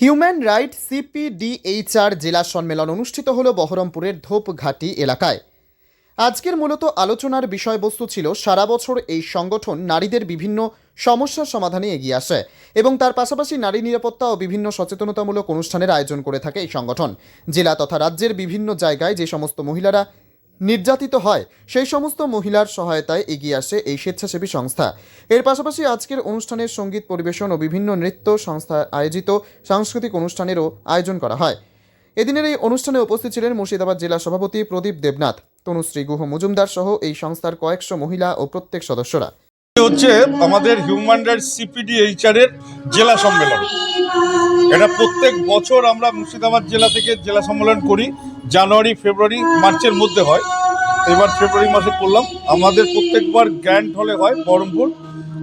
Human right সিপিডিএইচআর জেলা সম্মেলন অনুষ্ঠিত হল বহরমপুরের ধূপঘাটি এলাকায়। আজকের মূলত আলোচনার বিষয়বস্তু ছিল সারা বছর এই সংগঠন নারীদের বিভিন্ন সমস্যার সমাধানে এগিয়ে আসে এবং তার পাশাপাশি নারী নিরাপত্তা ও বিভিন্ন সচেতনতামূলক অনুষ্ঠানের আয়োজন করে থাকে এই সংগঠন। জেলা তথা রাজ্যের বিভিন্ন জায়গায় যে সমস্ত মহিলারা নির্যাতিত হয়। সেই সমস্ত মহিলার সহায়তায় এগিয়ে আসে এই স্বেচ্ছাসেবী সংস্থা। এর পাশাপাশি আজকের অনুষ্ঠানের সংগীত পরিবেশন ও বিভিন্ন নৃত্য সংস্থা আয়োজিত সাংস্কৃতিক অনুষ্ঠানেরও আয়োজন করা হয়। এদিনের এই অনুষ্ঠানে উপস্থিত ছিলেন মুর্শিদাবাদ জেলা সভাপতি প্রদীপ দেবনাথ, তনুশ্রী গুহ মজুমদার সহ এই সংস্থার কয়েকশো মহিলা ও প্রত্যেক সদস্যরা। হচ্ছে আমাদের হিউম্যান রাইটস সিপিডি এইচআর এর জেলা সম্মেলন। এটা প্রত্যেক বছর আমরা মুর্শিদাবাদ জেলা থেকে জেলা সম্মেলন করি। জানুয়ারি, ফেব্রুয়ারি, মার্চের মধ্যে হয়। এবার ফেব্রুয়ারি মাসে করলাম। আমাদের প্রত্যেকবার গ্র্যান্ড হলে হয় বহরমপুর।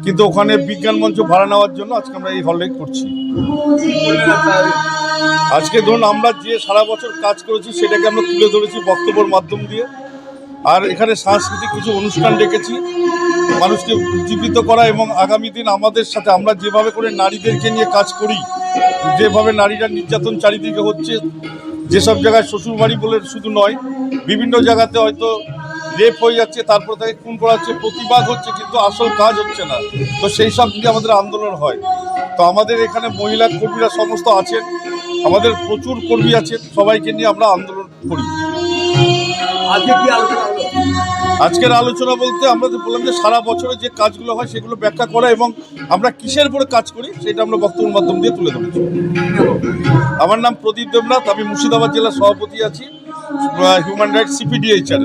কিন্তু ওখানে বিজ্ঞান মঞ্চ ভাড়া নেওয়ার জন্য আজকে আমরা এই হলে করছি। আজকে ধরুন আমরা যে সারা বছর কাজ করেছি, সেটাকে আমরা তুলে ধরেছি বক্তব্যের মাধ্যম দিয়ে। আর এখানে সাংস্কৃতিক কিছু অনুষ্ঠান ডেকেছি, মানুষকে উজ্জীবিত করা এবং আগামী দিন আমাদের সাথে আমরা যেভাবে করে নারীদেরকে নিয়ে কাজ করি, যেভাবে নারীরা নির্যাতন চারিদিকে হচ্ছে যেসব জায়গায় শ্বশুরবাড়ি বলে শুধু নয়, বিভিন্ন জায়গাতে হয়তো রেপ হয়ে যাচ্ছে, তারপর তাকে খুন করা হচ্ছে, প্রতিবাদ হচ্ছে, কিন্তু আসল কাজ হচ্ছে না। তো সেই সব নিয়ে আমাদের আন্দোলন হয়। তো আমাদের এখানে মহিলা কর্মীরা সমস্ত আছেন, আমাদের প্রচুর কর্মী আছেন, সবাইকে নিয়ে আমরা আন্দোলন করি। আজকে কি আজকের আলোচনা বলতে আমরা যে বললাম যে সারা বছরে যে কাজগুলো হয় সেগুলো ব্যাখ্যা করা এবং আমরা কিসের উপরে কাজ করি সেটা আমরা বক্তব্যের মাধ্যম দিয়ে তুলে ধরেছি। আমার নাম প্রদীপ দেবনাথ, আমি মুর্শিদাবাদ জেলার সভাপতি আছি হিউম্যান রাইটস সিপিডিএইচআর